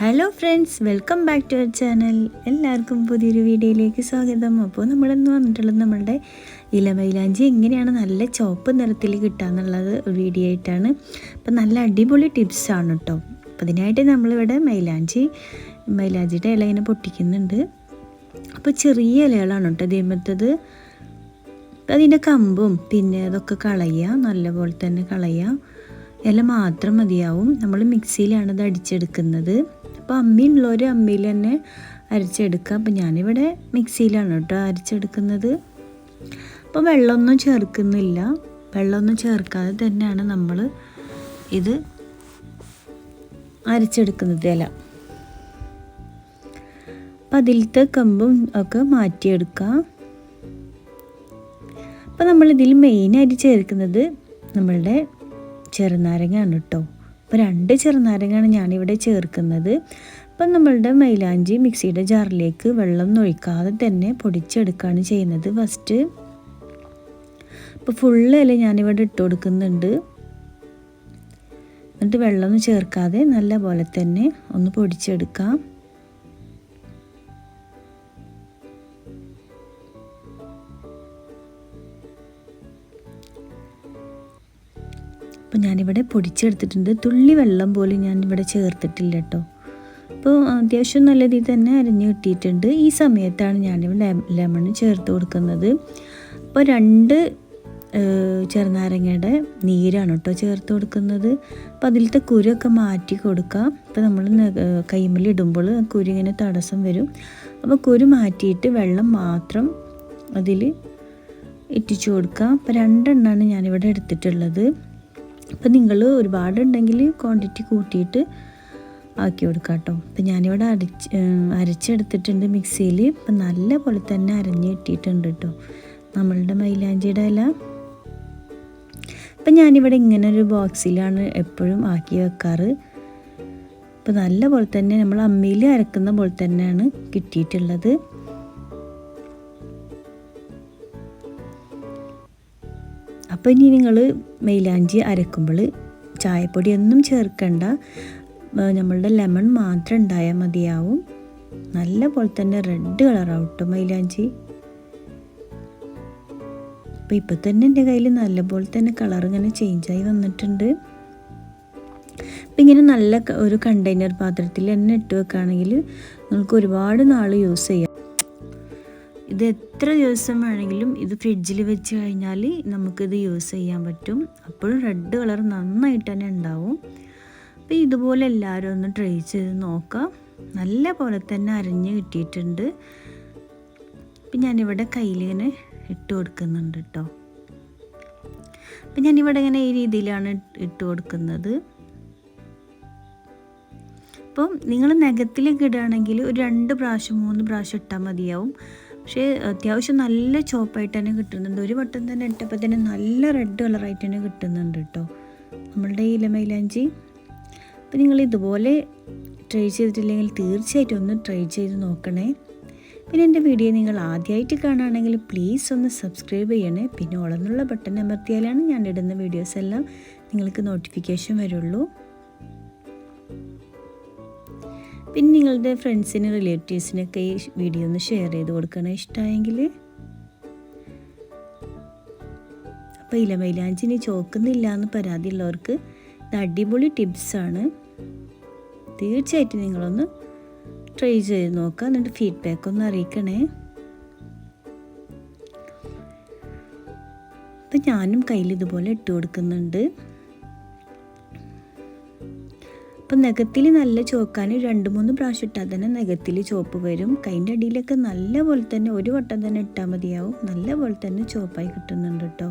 Hello friends welcome back to our channel എല്ലാവർക്കും പുതിയൊരു വീഡിയോയിലേക്ക് സ്വാഗതം. അപ്പോൾ നമ്മളിന്ന് വന്നിട്ടുള്ളത് നമ്മളുടെ ഇലമൈലാഞ്ചി എങ്ങനെയാണ് നല്ല ചുവപ്പ് നിറത്തിൽ കിട്ടാന്നുള്ളത് വീഡിയോ ആയിട്ടാണ്. അപ്പോൾ നല്ല അടിപൊളി ടിപ്സാണ് കേട്ടോ അപ്പോൾ അതിനായിട്ട് നമ്മളിവിടെ മൈലാഞ്ചി മൈലാഞ്ചിയുടെ ഇല ഇങ്ങനെ പൊട്ടിക്കുന്നുണ്ട്. അപ്പോൾ ചെറിയ ഇലകളാണ് കേട്ടോ ദൈവത്തത് അതിന്റെ കമ്പും പിന്നെ അതൊക്കെ കളയുക നല്ലപോലെ തന്നെ കളയുക. ഇല മാത്രം മതിയാവും. നമ്മൾ മിക്സിയിലാണ് ഇത് അടിച്ചെടുക്കുന്നത്. അപ്പോൾ ഒരു അമ്മിയിൽ തന്നെ അരച്ചെടുക്കുക. അപ്പോൾ ഞാനിവിടെ മിക്സിയിലാണ് കേട്ടോ അരച്ചെടുക്കുന്നത്. അപ്പോൾ വെള്ളമൊന്നും ചേർക്കുന്നില്ല. വെള്ളമൊന്നും ചേർക്കാതെ തന്നെയാണ് നമ്മൾ ഇത് അരച്ചെടുക്കുന്നത് ഇല. അപ്പം അതിലത്തെ കമ്പും ഒക്കെ മാറ്റിയെടുക്കുക അപ്പം നമ്മളിതിൽ മെയിനായിട്ട് ചേർക്കുന്നത് നമ്മളുടെ ചെറുനാരങ്ങയാണ് കേട്ടോ. അപ്പോൾ രണ്ട് ചെറുനാരങ്ങയാണ് ഞാനിവിടെ ചേർക്കുന്നത്. അപ്പം നമ്മളുടെ മൈലാഞ്ചി മിക്സിയുടെ ജാറിലേക്ക് വെള്ളം ഒഴിക്കാതെ തന്നെ പൊടിച്ചെടുക്കുകയാണ് ചെയ്യുന്നത് ഫസ്റ്റ്. അപ്പോൾ ഫുള്ള് ഇല ഞാനിവിടെ ഇട്ട് കൊടുക്കുന്നുണ്ട്. എന്നിട്ട് വെള്ളമൊന്നും ചേർക്കാതെ നല്ല പോലെ തന്നെ ഒന്ന് പൊടിച്ചെടുക്കാം. അപ്പോൾ ഞാനിവിടെ പൊടിച്ചെടുത്തിട്ടുണ്ട്. തുള്ളി വെള്ളം പോലും ഞാൻ ഇവിടെ ചേർത്തിട്ടില്ല കേട്ടോ. അപ്പോൾ അത്യാവശ്യം നല്ല രീതിയിൽ തന്നെ അരിഞ്ഞ് കിട്ടിയിട്ടുണ്ട്. ഈ സമയത്താണ് ഞാനിവിടെ ലെമൺ ചേർത്ത് കൊടുക്കുന്നത്. അപ്പോൾ രണ്ട് ചെറുനാരങ്ങയുടെ നീരാണ് കേട്ടോ ചേർത്ത് കൊടുക്കുന്നത്. അപ്പോൾ അതിലത്തെ കുരുമൊക്കെ മാറ്റി കൊടുക്കുക അപ്പോൾ നമ്മൾ കൈമൽ ഇടുമ്പോൾ കുരു ഇങ്ങനെ തടസ്സം വരും. അപ്പോൾ കുരു മാറ്റിയിട്ട് വെള്ളം മാത്രം അതിൽ ഇറ്റിച്ചു കൊടുക്കുക അപ്പോൾ രണ്ടെണ്ണമാണ് ഞാനിവിടെ എടുത്തിട്ടുള്ളത്. അപ്പം നിങ്ങൾ ഒരുപാടുണ്ടെങ്കിൽ ക്വാണ്ടിറ്റി കൂട്ടിയിട്ട് ആക്കി കൊടുക്കാം കേട്ടോ. അപ്പം ഞാനിവിടെ അരച്ച് അരച്ചെടുത്തിട്ടുണ്ട് മിക്സിയിൽ ഇപ്പം നല്ല പോലെ തന്നെ അരഞ്ഞ് കിട്ടിയിട്ടുണ്ട് കേട്ടോ. നമ്മളുടെ മൈലാഞ്ചിയുടെ ഇല. അപ്പം ഞാനിവിടെ ഇങ്ങനെ ഒരു ബോക്സിലാണ് എപ്പോഴും ആക്കി വെക്കാറ്. അപ്പം നല്ല പോലെ തന്നെ നമ്മൾ അമ്മിയിൽ അരക്കുന്ന പോലെ തന്നെയാണ് കിട്ടിയിട്ടുള്ളത്. അപ്പോൾ ഇനി നിങ്ങൾ മൈലാഞ്ചി അരക്കുമ്പോൾ ചായപ്പൊടിയൊന്നും ചേർക്കണ്ട. നമ്മളുടെ ലെമൺ മാത്രം ഉണ്ടായാൽ മതിയാവും. നല്ല പോലെ തന്നെ റെഡ് കളറാവും കേട്ടോ മൈലാഞ്ചി. അപ്പോൾ ഇപ്പോൾ തന്നെ എന്റെ കയ്യിൽ നല്ല പോലെ തന്നെ കളർ ഇങ്ങനെ ചേഞ്ചായി വന്നിട്ടുണ്ട്. അപ്പം ഇങ്ങനെ നല്ല ഒരു കണ്ടെയ്നർ പാത്രത്തിൽ തന്നെ ഇട്ട് വെക്കുകയാണെങ്കിൽ നിങ്ങൾക്ക് ഒരുപാട് നാൾ യൂസ് ചെയ്യാം. ഇത് എത്ര ദിവസം വേണമെങ്കിലും ഇത് ഫ്രിഡ്ജിൽ വെച്ച് കഴിഞ്ഞാൽ നമുക്കിത് യൂസ് ചെയ്യാൻ പറ്റും. അപ്പോഴും റെഡ് കളർ നന്നായിട്ട് തന്നെ ഉണ്ടാവും. അപ്പോൾ ഇതുപോലെ എല്ലാവരും ഒന്ന് ട്രൈ ചെയ്ത് നോക്കാം. നല്ല പോലെ തന്നെ അരഞ്ഞ് കിട്ടിയിട്ടുണ്ട്. അപ്പം ഞാനിവിടെ കയ്യിലിങ്ങനെ ഇട്ട് കൊടുക്കുന്നുണ്ട് കേട്ടോ. അപ്പം ഞാനിവിടെ ഇങ്ങനെ ഈ രീതിയിലാണ് ഇട്ട് കൊടുക്കുന്നത്. അപ്പം നിങ്ങൾ നഖത്തിലേക്ക് ഇടുകയാണെങ്കിൽ ഒരു രണ്ട് പ്രാവശ്യം മൂന്ന് പ്രാവശ്യം ഇട്ടാൽ മതിയാവും. പക്ഷേ അത്യാവശ്യം നല്ല ചോപ്പായിട്ട് തന്നെ കിട്ടുന്നുണ്ട്. ഒരു വട്ടം തന്നെ ഇട്ടപ്പോൾ തന്നെ നല്ല റെഡ് കളറായിട്ട് തന്നെ കിട്ടുന്നുണ്ട് കേട്ടോ. നമ്മളുടെ ഈ ഇലമൈലാഞ്ചി. അപ്പോൾ നിങ്ങൾ ഇതുപോലെ ട്രൈ ചെയ്തിട്ടില്ലെങ്കിൽ തീർച്ചയായിട്ടും ഒന്ന് ട്രൈ ചെയ്ത് നോക്കണേ. പിന്നെ എന്റെ വീഡിയോ നിങ്ങൾ ആദ്യമായിട്ട് കാണുകയാണെങ്കിൽ പ്ലീസ് ഒന്ന് സബ്സ്ക്രൈബ് ചെയ്യണേ. പിന്നെ ഉളന്നുള്ള ബട്ടൺ അമർത്തിയാലാണ് ഞാൻ ഇടുന്ന വീഡിയോസ് എല്ലാം നിങ്ങൾക്ക് നോട്ടിഫിക്കേഷൻ വരുള്ളൂ. പിന്നെ നിങ്ങളുടെ ഫ്രണ്ട്സിന് റിലേറ്റീവ്സിനൊക്കെ ഈ വീഡിയോ ഒന്ന് ഷെയർ ചെയ്ത് കൊടുക്കണം ഇഷ്ടമായെങ്കിൽ അപ്പോൾ ഇലമൈലാഞ്ചിന് ചോക്കുന്നില്ല എന്ന് പരാതിയുള്ളവർക്ക് ഇത് അടിപൊളി ടിപ്സാണ് തീർച്ചയായിട്ടും നിങ്ങളൊന്ന് ട്രൈ ചെയ്ത് നോക്കുക എന്നിട്ട് ഫീഡ്ബാക്ക് ഒന്ന് അറിയിക്കണേ. അപ്പം ഞാനും കയ്യിൽ ഇതുപോലെ ഇട്ട് കൊടുക്കുന്നുണ്ട്. അപ്പം നഖത്തിൽ നല്ല ചോക്കാൻ രണ്ട് മൂന്ന് പ്രാവശ്യം ഇട്ടാൽ തന്നെ നഖത്തിൽ ചോപ്പ് വരും. കൈന്റെ അടിയിലൊക്കെ നല്ല പോലെ തന്നെ ഒരു വട്ടം തന്നെ ഇട്ടാൽ മതിയാവും. നല്ല പോലെ തന്നെ ചോപ്പായി കിട്ടുന്നുണ്ട് കേട്ടോ.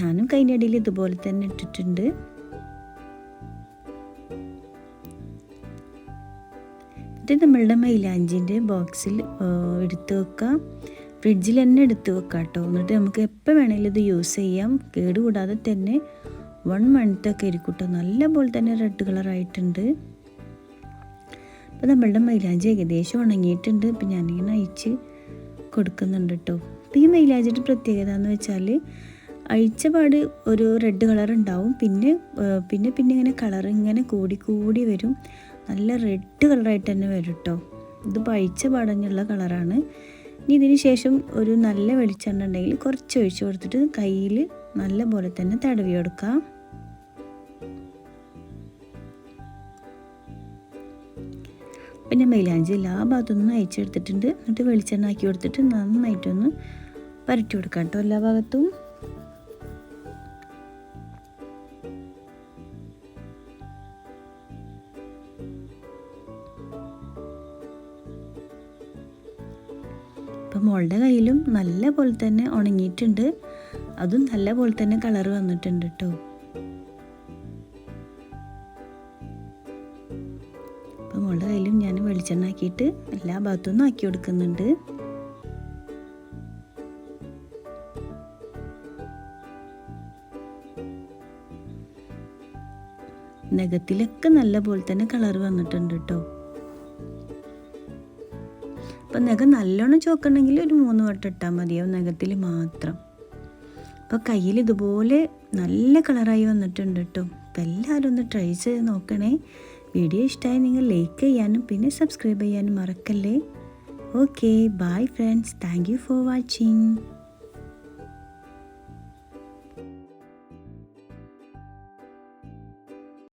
ഞാനും കൈന്റെ അടിയിൽ ഇതുപോലെ തന്നെ ഇട്ടിട്ടുണ്ട്. ഇത് നമ്മളുടെ മൈലാഞ്ചിന്റെ ബോക്സിൽ എടുത്ത് വെക്കാം ഫ്രിഡ്ജിൽ തന്നെ എടുത്ത് വെക്കാം കേട്ടോ. എന്നിട്ട് നമുക്ക് എപ്പോൾ വേണമെങ്കിലും ഇത് യൂസ് ചെയ്യാം. കേടുകൂടാതെ തന്നെ വൺ മന്ത്തൊക്കെ ഇരിക്കും കേട്ടോ. നല്ല പോലെ തന്നെ റെഡ് കളറായിട്ടുണ്ട് അപ്പോൾ നമ്മളുടെ മൈലാഞ്ചി ഏകദേശം ഉണങ്ങിയിട്ടുണ്ട്. ഇപ്പം ഞാനിങ്ങനെ അയച്ച് കൊടുക്കുന്നുണ്ട് കേട്ടോ. ഈ മൈലാഞ്ചിന്റെ പ്രത്യേകത എന്ന് വെച്ചാൽ അഴിച്ച പാട് ഒരു റെഡ് കളർ ഉണ്ടാവും. പിന്നെ പിന്നെ പിന്നെ ഇങ്ങനെ കളർ ഇങ്ങനെ കൂടി കൂടി വരും. നല്ല റെഡ് കളറായിട്ട് തന്നെ വരും കേട്ടോ. ഇത് പഴിച്ച പടഞ്ഞുള്ള കളറാണ്. ഇനി ഇതിന് ശേഷം ഒരു നല്ല വെളിച്ചെണ്ണ ഉണ്ടെങ്കിൽ കുറച്ച് ഒഴിച്ച് കൊടുത്തിട്ട് കയ്യിൽ നല്ല പോലെ തന്നെ തടവി കൊടുക്കാം. പിന്നെ മൈലാഞ്ചി എല്ലാ ഭാഗത്തുനിന്നും അയച്ചെടുത്തിട്ടുണ്ട്. എന്നിട്ട് വെളിച്ചെണ്ണ ആക്കി കൊടുത്തിട്ട് നന്നായിട്ടൊന്ന് പരട്ടി കൊടുക്കാം കേട്ടോ എല്ലാ ഭാഗത്തും. മോളുടെ കയ്യിലും നല്ല പോലെ തന്നെ ഉണങ്ങിയിട്ടുണ്ട്. അതും നല്ല പോലെ തന്നെ കളർ വന്നിട്ടുണ്ട് കേട്ടോ അപ്പം മോളുടെ കയ്യിലും ഞാൻ വെളിച്ചെണ്ണ ആക്കിയിട്ട് എല്ലാ ഭാഗത്തുനിന്നും ആക്കി കൊടുക്കുന്നുണ്ട്. നഖത്തിലൊക്കെ നല്ല പോലെ തന്നെ കളർ വന്നിട്ടുണ്ട് കേട്ടോ അപ്പം നഖം നല്ലോണം ചോക്കുണ്ടെങ്കിൽ ഒരു മൂന്ന് വട്ടം ഇട്ടാൽ മതിയാവും നഖത്തിൽ മാത്രം. അപ്പോൾ കയ്യിൽ ഇതുപോലെ നല്ല കളറായി വന്നിട്ടുണ്ട് കേട്ടോ അപ്പം എല്ലാവരും ഒന്ന് ട്രൈ ചെയ്ത് നോക്കണേ. വീഡിയോ ഇഷ്ടമായി നിങ്ങൾ ലൈക്ക് ചെയ്യാനും പിന്നെ സബ്സ്ക്രൈബ് ചെയ്യാനും മറക്കല്ലേ. Okay bye friends thank you for watching